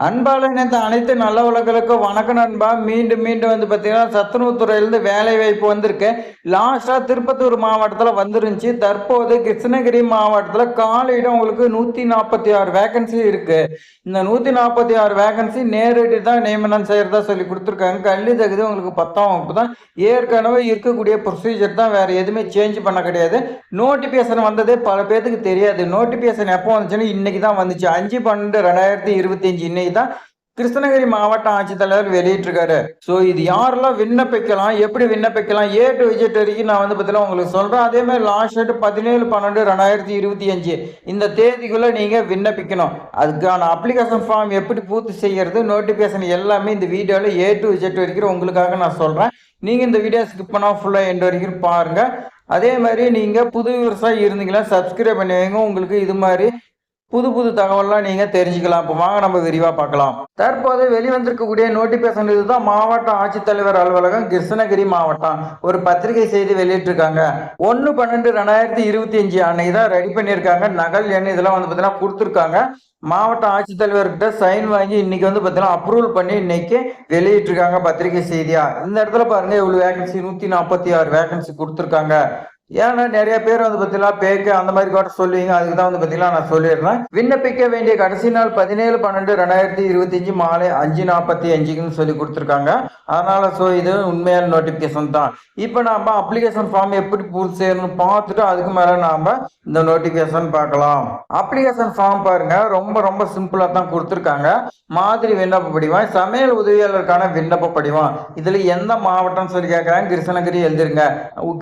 அன்பால் இணைந்த அனைத்து நல்ல உலகளுக்கும் வணக்கம் நண்பா. மீண்டும் மீண்டும் வந்து பார்த்தீங்கன்னா சத்துணவு துறையிலேருந்து வேலை வாய்ப்பு வந்திருக்கு. லாஸ்டா திருப்பத்தூர் மாவட்டத்தில் வந்துருந்துச்சு. தற்போது கிருஷ்ணகிரி மாவட்டத்தில் காலையிடம் உங்களுக்கு நூற்றி நாற்பத்தி ஆறு வேகன்சி இருக்கு. இந்த நூற்றி நாற்பத்தி ஆறு வேகன்சி நேரடி தான் நியமனம் செய்கிறதா சொல்லி கொடுத்துருக்காங்க. கல்வி தகுதி உங்களுக்கு பத்தாம் வகுப்பு தான். ஏற்கனவே இருக்கக்கூடிய ப்ரொசீஜர் தான் வேற எதுவுமே சேஞ்ச் பண்ண கிடையாது. நோட்டிஃபிகேஷன் வந்ததே பல பேர்த்துக்கு தெரியாது. நோட்டிஃபிகேஷன் எப்போ வந்துச்சுன்னா இன்னைக்கு தான் வந்துச்சு. அஞ்சு பன்னெண்டு ரெண்டாயிரத்தி இருபத்தஞ்சு இன்னைக்கு தான் கிருஷ்ணகிரி மாவட்ட ஆட்சித்தலைவர் வெளியிட்டிருக்காரு. ஸோ இது யாரெல்லாம் விண்ணப்பிக்கலாம் எப்படி விண்ணப்பிக்கலாம் ஏ டு விஜெட் வரைக்கும் நான் வந்து பார்த்தீங்கன்னா உங்களுக்கு சொல்கிறேன் அதே மாதிரி லாஸ்ட் டேட் பதினேழு பன்னெண்டு ரெண்டாயிரத்தி இருபத்தி அஞ்சு. இந்த தேதிக்குள்ளே நீங்கள் விண்ணப்பிக்கணும். அதுக்கான அப்ளிகேஷன் ஃபார்ம் எப்படி பூர்த்தி செய்யறது நோட்டிஃபிகேஷன் எல்லாமே இந்த வீடியோவில் ஏ டு விஜெட் வரைக்கும் உங்களுக்காக நான் சொல்கிறேன் நீங்கள் இந்த வீடியோ ஸ்கிப் பண்ணால் ஃபுல்லாக எண்டு வரைக்கும் பாருங்கள் அதே மாதிரி நீங்கள் புது விவசாயி இருந்தீங்கன்னா சப்ஸ்கிரைப் பண்ணி வைங்க. உங்களுக்கு இது மாதிரி புது புது தகவல்லாம் நீங்க தெரிஞ்சுக்கலாம். இப்போ வாங்க நம்ம விரிவா பார்க்கலாம். தற்போது வெளிவந்திருக்கக்கூடிய நோட்டிபிகேஷன் இதுதான் மாவட்ட ஆட்சித்தலைவர் அலுவலகம் கிருஷ்ணகிரி மாவட்டம். ஒரு பத்திரிகை செய்தி வெளியிட்டிருக்காங்க. ஒன்று பன்னெண்டு ரெண்டாயிரத்தி இருபத்தி அஞ்சு அன்னைக்கு தான் ரெடி பண்ணியிருக்காங்க. நகல் எண் இதெல்லாம் வந்து பார்த்தீங்கன்னா கொடுத்துருக்காங்க. மாவட்ட ஆட்சித்தலைவர்கிட்ட சைன் வாங்கி இன்னைக்கு வந்து பார்த்தீங்கன்னா அப்ரூவல் பண்ணி இன்னைக்கு வெளியிட்டிருக்காங்க பத்திரிகை செய்தியா. இந்த இடத்துல பாருங்க இவ்வளவு வேகன்சி நூத்தி நாற்பத்தி ஆறு வேகன்சி கொடுத்துருக்காங்க. ஏன்னா நிறைய பேர் வந்து பார்த்தீங்கன்னா பேக்கு அந்த மாதிரி கூட சொல்லுவீங்க. அதுக்கு தான் வந்து பார்த்தீங்கன்னா நான் சொல்லிடுறேன். விண்ணப்பிக்க வேண்டிய கடைசி நாள் பதினேழு பன்னெண்டு ரெண்டாயிரத்தி இருபத்தஞ்சு மாலை அஞ்சு நாற்பத்தி அஞ்சுக்குன்னு சொல்லி கொடுத்துருக்காங்க. அதனால ஸோ இது உண்மையான நோட்டிஃபிகேஷன் தான். இப்போ நாம அப்ளிகேஷன் ஃபார்ம் எப்படி பூர்த்தி செய்யணும்னு பார்த்துட்டு அதுக்கு மேலே நாம இந்த நோட்டிஃபிகேஷன் பார்க்கலாம். அப்ளிகேஷன் ஃபார்ம் பாருங்க ரொம்ப ரொம்ப சிம்பிளாக தான் கொடுத்துருக்காங்க. மாதிரி விண்ணப்ப படிவம் சமையல் உதவியாளருக்கான விண்ணப்ப படிவம். இதில் எந்த மாவட்டம் சொல்லி கேட்குறாங்க கிருஷ்ணகிரி எழுதிருங்க.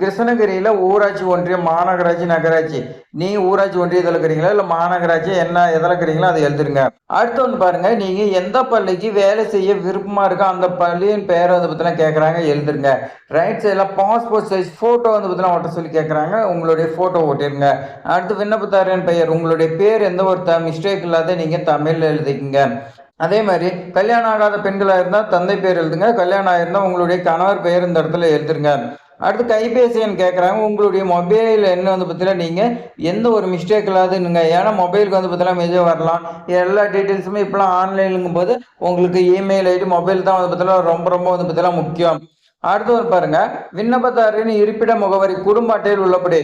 கிருஷ்ணகிரியில் ஊராட்சி ஒன்றியம் மாநகராட்சி நகராட்சி. நீ ஊராட்சி ஒன்றியத்தில் இருக்கிறீங்களா இல்லை மாநகராட்சி என்ன எதில் இருக்கிறீங்களோ அதை எழுதிருங்க. அடுத்து வந்து பாருங்க நீங்கள் எந்த பள்ளிக்கு வேலை செய்ய விருப்பமாக இருக்கோ அந்த பள்ளியின் பெயரை வந்து பற்றிலாம் கேட்குறாங்க எழுதிருங்க. ரைட் சைடில் பாஸ்போர்ட் சைஸ் ஃபோட்டோ வந்து பற்றிலாம் ஓட்ட சொல்லி கேட்குறாங்க உங்களுடைய ஃபோட்டோ ஓட்டிருங்க. அடுத்து விண்ணப்பத்தாரின் பெயர் உங்களுடைய பேர் எந்த ஒரு த மிஸ்டேக் இல்லாத நீங்கள் தமிழில் எழுதிக்கங்க. அதே மாதிரி கல்யாணம் ஆகாத பெண்களாக இருந்தால் தந்தை பேர் எழுதுங்க கல்யாணம் ஆகிருந்தால் உங்களுடைய கணவர் பெயர் இந்த இடத்துல எழுதுருங்க. அடுத்து கைபேசி எண் கேட்குறாங்க உங்களுடைய மொபைல் எண் வந்து பார்த்தீங்கன்னா நீங்கள் எந்த ஒரு மிஸ்டேக் இல்லாதுங்க ஏன்னா மொபைலுக்கு வந்து பார்த்தீங்கன்னா மெசேஜ் வரலாம். எல்லா டீட்டெயில்ஸுமே இப்போலாம் ஆன்லைனுங்கும் போது உங்களுக்கு இமெயில் ஐடி மொபைல் தான் வந்து பார்த்தீங்கன்னா ரொம்ப ரொம்ப வந்து பார்த்தீங்கன்னா முக்கியம். அடுத்து ஒரு பாருங்க. விண்ணப்பதாரின் இருப்பிட முகவரி குடும்ப அட்டையில் உள்ளபடி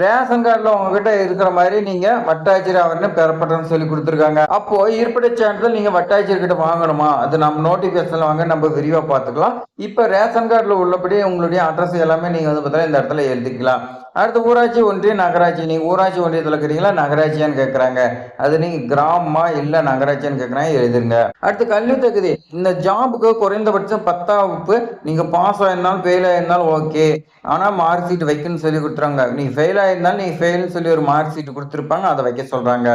ரேஷன் கார்டில் உங்ககிட்ட இருக்கிற மாதிரி நீங்க வட்டாட்சியர் அவர்னு பெறப்பட்டன்னு சொல்லி கொடுத்துருக்காங்க. அப்போ இருப்பிட சான்றிதழ் நீங்க வட்டாட்சியர்கிட்ட வாங்கணுமா? அது நம்ம நோட்டிஃபிகேஷனில் வாங்க நம்ம விரிவா பார்த்துக்கலாம். இப்போ ரேஷன் கார்டில் உள்ளபடி உங்களுடைய அட்ரஸ் எல்லாமே நீங்க வந்து பார்த்தீங்கன்னா இந்த இடத்துல எழுதிக்கலாம். அடுத்து ஊராட்சி ஒன்றியம் நகராட்சி நீங்கள் ஊராட்சி ஒன்றியத்தில் இருக்கிறீங்களா? நகராட்சியான்னு கேட்குறாங்க அது நீங்கள் கிராமமா இல்லை நகராட்சியான்னு கேட்குறாங்க எழுதுங்க. அடுத்து கல்வி தகுதி. இந்த ஜாபுக்கு குறைந்தபட்சம் பத்தாம் வகுப்பு. நீங்கள் பாஸ் ஆயிருந்தாலும் ஃபெயில் ஆயிருந்தாலும் ஓகே ஆனால் மார்க் ஷீட் வைக்கணும்னு சொல்லி கொடுத்துறாங்க நீ ஃபெயில் ஆயிருந்தாலும் நீ ஃபெயில்னு சொல்லி ஒரு மார்க் ஷீட் கொடுத்துருப்பாங்க அதை வைக்க சொல்கிறாங்க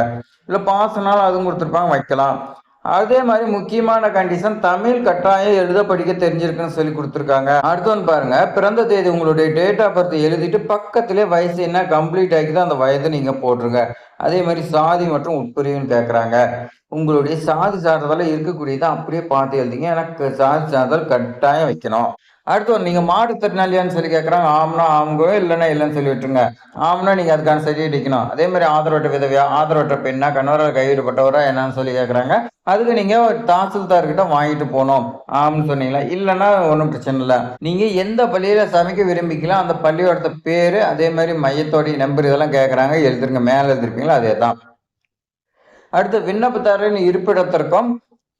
இல்லை பாஸ்னாலும் அதுவும் கொடுத்துருப்பாங்க வைக்கலாம். அதே மாதிரி முக்கியமான கண்டிஷன் தமிழ் கட்டாயம் எழுத படிக்க தெரிஞ்சிருக்குன்னு சொல்லி கொடுத்துருக்காங்க. அடுத்து வந்து பாருங்க பிறந்த தேதி உங்களுடைய டேட் ஆஃப் பர்த் எழுதிட்டு பக்கத்திலே வயசு என்ன கம்ப்ளீட் ஆகிதான் அந்த வயதை நீங்க போட்டுருங்க. அதே மாதிரி சாதி மற்றும் உட்பிரிவுன்னு கேட்குறாங்க உங்களுடைய சாதி சான்றிதழ் இருக்கக்கூடியதை அப்படியே பார்த்து எழுதிங்க. எனக்கு சாதி சான்றிதழ் கட்டாயம் வைக்கணும். அடுத்து ஒரு நீங்கள் மாற்றுத்திறனாளியான்னு சொல்லி கேட்குறாங்க ஆம்னா ஆம்கோ இல்லைன்னா இல்லைன்னு சொல்லி விட்டுருங்க. ஆம்னா நீங்கள் அதுக்கான சரி அடிக்கணும் அதே மாதிரி ஆதரவற்ற விதவியா ஆதரவற்ற பெண்ணா கணவரால் கைவிடப்பட்டவரா என்னன்னு சொல்லி கேட்குறாங்க அதுக்கு நீங்கள் ஒரு தாசில்தார்கிட்ட வாங்கிட்டு போகணும். ஆம்னு சொன்னீங்களா? இல்லைன்னா ஒன்றும் பிரச்சனை இல்லை. நீங்கள் எந்த பள்ளியில் சமைக்க விரும்பிக்கலாம் அந்த பள்ளியோட பேர் அதே மாதிரி மையத்தோடைய நம்பர் இதெல்லாம் கேட்குறாங்க எழுதிருங்க. மேலே எழுதிருப்பீங்களா? அதே தான் அடுத்து விண்ணப்பத்தாரின் இருப்பிடத்திற்கும்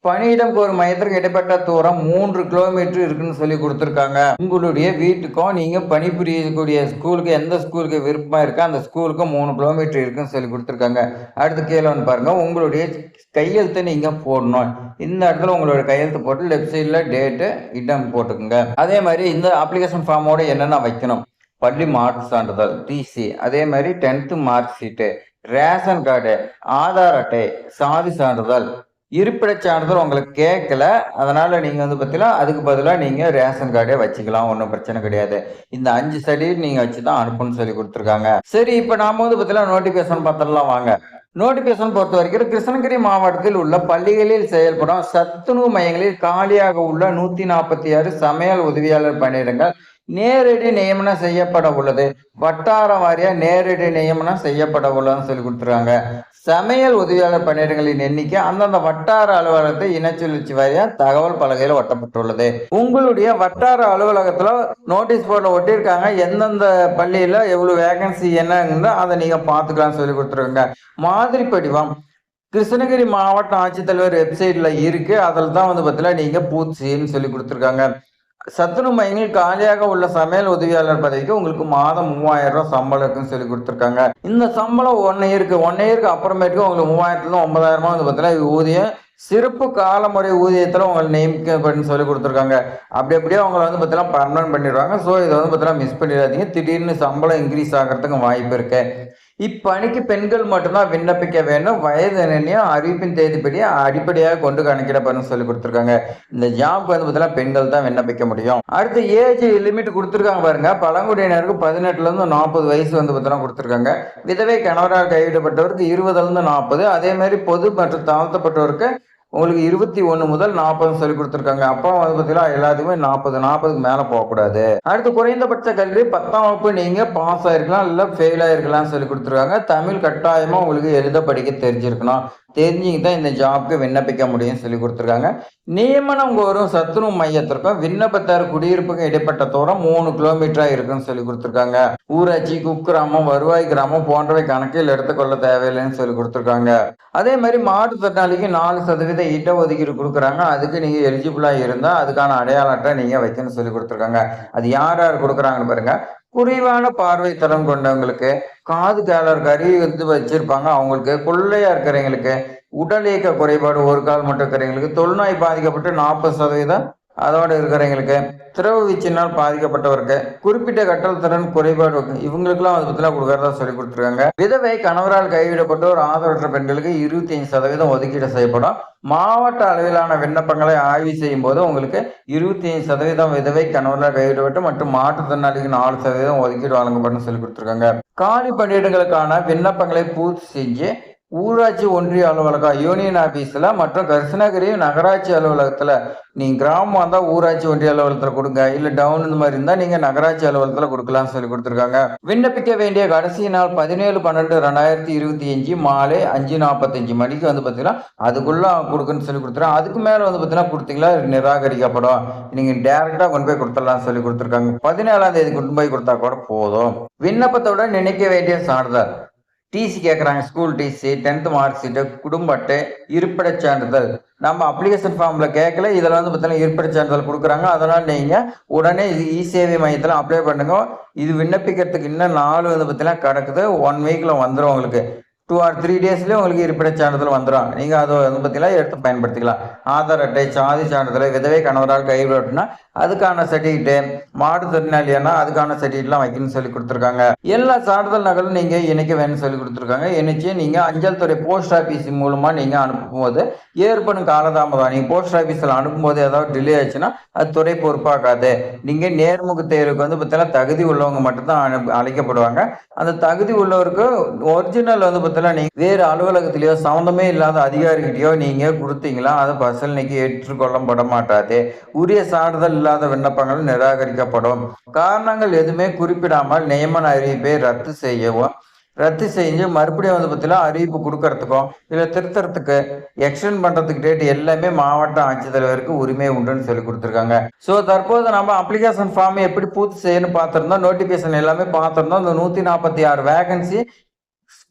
பணியிடம் கோரும் மையத்திற்கு இடைப்பட்ட தூரம் மூன்று கிலோமீட்டர் இருக்குன்னு சொல்லி கொடுத்துருக்காங்க. உங்களுடைய வீட்டுக்கும் நீங்க பணிபுரியக்கூடிய ஸ்கூலுக்கு எந்த ஸ்கூலுக்கு விருப்பமா இருக்கோ அந்த ஸ்கூலுக்கு மூணு கிலோமீட்டர் இருக்குன்னு சொல்லி கொடுத்துருக்காங்க. அடுத்து கீழே வந்து பாருங்க. உங்களுடைய கையெழுத்தை நீங்க போடணும். இந்த இடத்துல உங்களுடைய கையெழுத்து போட்டு லெஃப்ட் சைடில் டேட்டு இடம் போட்டுக்கோங்க. அதே மாதிரி இந்த அப்ளிகேஷன் ஃபார்மோட என்னென்ன வைக்கணும்? பள்ளி மார்க் சான்றிதழ் டிசி அதே மாதிரி tenth mark sheet ration card Aadhaar அட்டை சாதி சான்றிதழ் இருப்பிடச் சான்றிதழ் உங்களுக்கு கேட்கல. அதனால நீங்க வந்து பார்த்தீங்கன்னா அதுக்கு பதிலாக நீங்க ரேஷன் கார்டே வச்சுக்கலாம். ஒன்றும் பிரச்சனை கிடையாது. இந்த அஞ்சு சர்டிஃபிகேட் நீங்க வச்சு தான் அனுப்புன்னு சொல்லி கொடுத்துருக்காங்க. சரி இப்போ நாம வந்து பார்த்தீங்கன்னா நோட்டிபிகேஷன் பார்த்துடலாம் வாங்க. நோட்டிபிகேஷன் பொறுத்த வரைக்கும் கிருஷ்ணகிரி மாவட்டத்தில் உள்ள பள்ளிகளில் செயல்படும் சத்துணவு மையங்களில் காலியாக உள்ள நூத்தி நாற்பத்தி ஆறு சமையல் உதவியாளர் பணியிடங்கள் நேரடி நியமனம் செய்யப்பட உள்ளது வட்டார வாரியா நேரடி நியமனம் செய்யப்பட உள்ளதுன்னு சொல்லி கொடுத்துருக்காங்க. சமையல் உதவியாளர் பணியிடங்களின் எண்ணிக்கை அந்தந்த வட்டார அலுவலகத்தை இனச்சுழற்சி வாரியா தகவல் பலகையில் ஒட்டப்பட்டுள்ளது. உங்களுடைய வட்டார அலுவலகத்துல நோட்டீஸ் போர்டில் ஒட்டியிருக்காங்க. எந்தெந்த பள்ளியில எவ்வளவு வேகன்சி என்னங்கிறத அதை நீங்க பார்த்துக்கலாம்னு சொல்லி கொடுத்துருக்காங்க. மாதிரி படிவம். கிருஷ்ணகிரி மாவட்ட ஆட்சித்தலைவர் வெப்சைட்ல இருக்கு. அதில் தான் வந்து பார்த்தீங்கன்னா நீங்க பூச்சின்னு சொல்லி கொடுத்துருக்காங்க. சத்துணவு மையங்கள் காலியாக உள்ள சமையல் உதவியாளர் பதவிக்கு உங்களுக்கு மாதம் மூவாயிரம் ரூபாய் சம்பளம் இருக்குன்னு சொல்லி கொடுத்துருக்காங்க. இந்த சம்பளம் ஒன் இயருக்கு ஒன் இயருக்கு அப்புறமேட்டுக்கு உங்களுக்கு மூவாயிரத்துல ஒன்பதாயிரமா வந்து பார்த்தீங்கன்னா ஊதியம். சிறப்பு காலமுறை ஊதியத்தில் உங்களை நியமிக்கப்படும் சொல்லி கொடுத்துருக்காங்க. அப்படி அப்படியே அவங்கள வந்து பார்த்தீங்கன்னா பர்மனன்ட் பண்ணிடுவாங்க. ஸோ இதை வந்து பார்த்தீங்கன்னா மிஸ் பண்ணிடாதீங்க. திடீர்னு சம்பளம் இன்க்ரீஸ் ஆகிறதுக்கு வாய்ப்பு இருக்கு. இப்பணிக்கு பெண்கள் மட்டும்தான் விண்ணப்பிக்க வேண்டும். வயது நிர்ணயம் அறிவிப்பின் தேதிப்படி அடிப்படையாக கொண்டு கணக்கிடப்படும் சொல்லி கொடுத்துருக்காங்க. இந்த ஜாப்க்கு வந்து பார்த்தீங்கன்னா பெண்கள் தான் விண்ணப்பிக்க முடியும். அடுத்து ஏஜ் லிமிட் கொடுத்துருக்காங்க பாருங்க. பழங்குடியினருக்கு பதினெட்டுல இருந்து நாற்பது வயசு வந்து பார்த்தீங்கன்னா கொடுத்துருக்காங்க. விதவை கணவரால் கைவிடப்பட்டவருக்கு இருபதுல இருந்து நாற்பது அதே மாதிரி பொது மற்றும் தாழ்த்தப்பட்டவருக்கு உங்களுக்கு இருபத்தி ஒன்று முதல் நாற்பது சொல்லி கொடுத்துருக்காங்க. அப்பா வந்து பார்த்தீங்கன்னா எல்லாத்துக்குமே நாற்பது நாற்பதுக்கு மேலே போகக்கூடாது. அடுத்து குறைந்தபட்ச கல்வி பத்தாம் வகுப்பு நீங்கள் பாஸ் ஆயிருக்கலாம் இல்லை ஃபெயில் ஆயிருக்கலாம்னு சொல்லி கொடுத்துருக்காங்க. தமிழ் கட்டாயமாக உங்களுக்கு எழுத படிக்க தெரிஞ்சிருக்கணும். தெரிஞ்சுக்கிட்டு தான் இந்த ஜாப்க்கு விண்ணப்பிக்க முடியும்னு சொல்லி கொடுத்துருக்காங்க. நியமனம் கோரும் சத்துணவு மையத்திற்கும் விண்ணப்பத்தார் குடியிருப்புக்கும் இடைப்பட்ட தூரம் மூணு கிலோமீட்டரா இருக்குன்னு சொல்லி கொடுத்துருக்காங்க. ஊராட்சி குக்கிராமம் வருவாய் கிராமம் போன்றவை கணக்கில் எடுத்துக்கொள்ள தேவையில்லைன்னு சொல்லி கொடுத்துருக்காங்க. அதே மாதிரி மாற்றுத்திறனாளிக்கு நாலு சதவீத இடஒதுக்கீடு கொடுக்குறாங்க. அதுக்கு நீங்க எலிஜிபிளா இருந்தா அதுக்கான அடையாள அட்டை நீங்க வைக்கணும்னு சொல்லி கொடுத்துருக்காங்க. அது யார் யார் கொடுக்குறாங்கன்னு பாருங்க. குறைவான பார்வை தரம் கொண்டவங்களுக்கு காது கேளர் கறி வந்து வச்சிருப்பாங்க. அவங்களுக்கு கொள்ளையா இருக்கிறவங்களுக்கு உடல் இயக்க குறைபாடு ஒரு கால் மட்டும் இருக்கிறவங்களுக்கு தொழுநோய் பாதிக்கப்பட்டு நாற்பது சதவீதம் அதோட இருக்கிறவங்களுக்கு திரவு வீச்சினால் பாதிக்கப்பட்டவருக்கு குறிப்பிட்ட கற்றல் திறன் குறைபாடு இவங்களுக்குலாம் வந்து பத்திலாம் கொடுக்கறதா சொல்லி கொடுத்துருக்காங்க. விதவை கணவரால் கைவிடப்பட்ட ஒரு ஆதரவற்ற பெண்களுக்கு இருபத்தி ஐந்து சதவீதம் ஒதுக்கீடு செய்யப்படும். மாவட்ட அளவிலான விண்ணப்பங்களை ஆய்வு செய்யும் போது உங்களுக்கு இருபத்தி ஐந்து சதவீதம் விதவை கணவரால் கைவிடப்பட்டு மற்றும் மாற்றுத்திறனாளிக்கு நாலு சதவீதம் ஒதுக்கீடு வழங்கப்படும் சொல்லி கொடுத்துருக்காங்க. காலி பணியிடங்களுக்கான விண்ணப்பங்களை பூர்த்தி செஞ்சு ஊராட்சி ஒன்றிய அலுவலகம் யூனியன் ஆபீஸ்ல மற்றும் கிருஷ்ணகிரி நகராட்சி அலுவலகத்துல. நீங்கள் கிராமம் வந்தா ஊராட்சி ஒன்றிய அலுவலகத்துல கொடுங்க. இல்ல டவுன் இந்த மாதிரி இருந்தா நீங்க நகராட்சி அலுவலகத்துல கொடுக்கலாம்னு சொல்லி கொடுத்துருக்காங்க. விண்ணப்பிக்க வேண்டிய கடைசி நாள் பதினேழு பன்னெண்டு ரெண்டாயிரத்தி இருபத்தி அஞ்சு மாலை அஞ்சு நாற்பத்தஞ்சு மணிக்கு வந்து பாத்தீங்கன்னா அதுக்குள்ள கொடுக்குன்னு சொல்லி கொடுத்துருக்காங்க அதுக்கு மேல வந்து பாத்தீங்கன்னா கொடுத்தீங்களா நிராகரிக்கப்படும். நீங்க டேரெக்டாக கொண்டு போய் கொடுத்துடலாம் சொல்லி கொடுத்துருக்காங்க. பதினேழாம் தேதி கொண்டு போய் கொடுத்தா கூட போதும். விண்ணப்பத்தோட நினைக்க வேண்டிய சான்றிதழ். டிசி கேட்குறாங்க school TC tenth mark sheet குடும்ப அட்டை இருப்பிடச் சான்றிதழ். நம்ம அப்ளிகேஷன் ஃபார்மில் கேட்கல இதில் வந்து பார்த்தீங்கன்னா இருப்பிடச் சான்றிதழ் கொடுக்குறாங்க. அதனால் நீங்கள் உடனே இது இ சேவை மையத்தில் அப்ளை பண்ணுங்க. இது விண்ணப்பிக்கிறதுக்கு இன்னும் நாலு வந்து பார்த்தீங்கன்னா கிடக்குது. ஒன் வீக்கில் வந்துடும் உங்களுக்கு. டூ ஆர் த்ரீ டேஸ்லேயே உங்களுக்கு இருப்பிட சான்றிதழ் வந்துடும் நீங்கள் அதை வந்து பார்த்தீங்கன்னா எடுத்து பயன்படுத்திக்கலாம். ஆதார் அட்டை சாதி சான்றிதழ் விதவை கணவரால் கைவிடனா அதுக்கான சர்டிஃபிகேட்டு மாற்றுத்திறனாளியானா அதுக்கான சர்டிஃபிகேட்லாம் வைக்கணும்னு சொல்லி கொடுத்துருக்காங்க. எல்லா சான்றிதழ் நகலும் நீங்கள் இணைக்க வேணும்னு சொல்லி கொடுத்துருக்காங்க. இணைச்சி நீங்கள் அஞ்சல் துறை போஸ்ட் ஆஃபீஸ் மூலமாக நீங்கள் அனுப்பும்போது ஏற்படும் காலதாமதம் நீங்கள் போஸ்ட் ஆஃபீஸில் அனுப்பும்போது ஏதாவது டிலே ஆச்சுன்னா அது துறை பொறுப்பாக்காது. நீங்கள் நேர்முக தேர்வுக்கு வந்து பார்த்தீங்கன்னா தகுதி உள்ளவங்க மட்டும்தான் அனு அழைக்கப்படுவாங்க. அந்த தகுதி உள்ளவருக்கு ஒரிஜினல் வந்து பார்த்தீங்கன்னா நீங்கள் வேறு அலுவலகத்திலேயோ சம்மந்தமே இல்லாத அதிகாரிகிட்டயோ நீங்கள் கொடுத்தீங்களா? அது பரிசீலனைக்கு ஏற்றுக்கொள்ளப்பட மாட்டாது உரிய சான்றிதழ் இல்லாத விண்ணப்பங்கள் நிராகரிக்கப்படும். காரணங்கள் எதுவுமே குறிப்பிடாமல் நியமன அறிவிப்பை ரத்து செய்யவும் ரத்து செஞ்சு மறுபடியும் வந்து பார்த்தீங்கன்னா அறிவிப்பு கொடுக்கறதுக்கும் இல்லை திருத்தறதுக்கு எக்ஸ்டெண்ட் பண்ணுறதுக்கு டேட் எல்லாமே மாவட்ட ஆட்சித்தலைவருக்கு உரிமை உண்டுன்னு சொல்லி கொடுத்துருக்காங்க. ஸோ தற்போது நம்ம அப்ளிகேஷன் ஃபார்ம் எப்படி பூர்த்தி செய்யணும்னு பார்த்துருந்தோம். நோட்டிஃபிகேஷன் எல்லாமே பார்த்துருந்தோம். இந்த நூற்றி நாற்பத்தி ஆறு வேகன்சி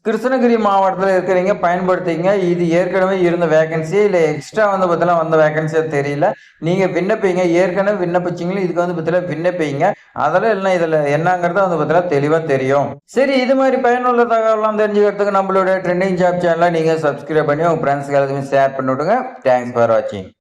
கிருஷ்ணகிரி மாவட்டத்தில் இருக்கிறீங்க பயன்படுத்திங்க இது ஏற்கனவே இருந்த வேகன்சி இல்லை எக்ஸ்ட்ரா வந்து பார்த்தீங்கன்னா வந்த வேகன்சியாக தெரியல. நீங்கள் விண்ணப்பிங்க ஏற்கனவே விண்ணப்பிச்சிங்களோ இதுக்கு வந்து பார்த்தீங்கன்னா விண்ணப்பிங்க. அதெல்லாம் இல்லை இதில் என்னங்கிறத வந்து பார்த்தீங்கன்னா தெளிவாக தெரியும். சரி இது மாதிரி பயனுள்ள தகவலாம் தெரிஞ்சுக்கிறதுக்கு நம்மளோட ட்ரெண்டிங் ஜாப் சேனலை நீங்கள் சப்ஸ்கிரைப் பண்ணி உங்கள் ஃப்ரெண்ட்ஸ்க்கு எல்லாத்துக்குமே ஷேர் பண்ணி விடுங்க. தேங்க்ஸ் ஃபார் வாட்சிங்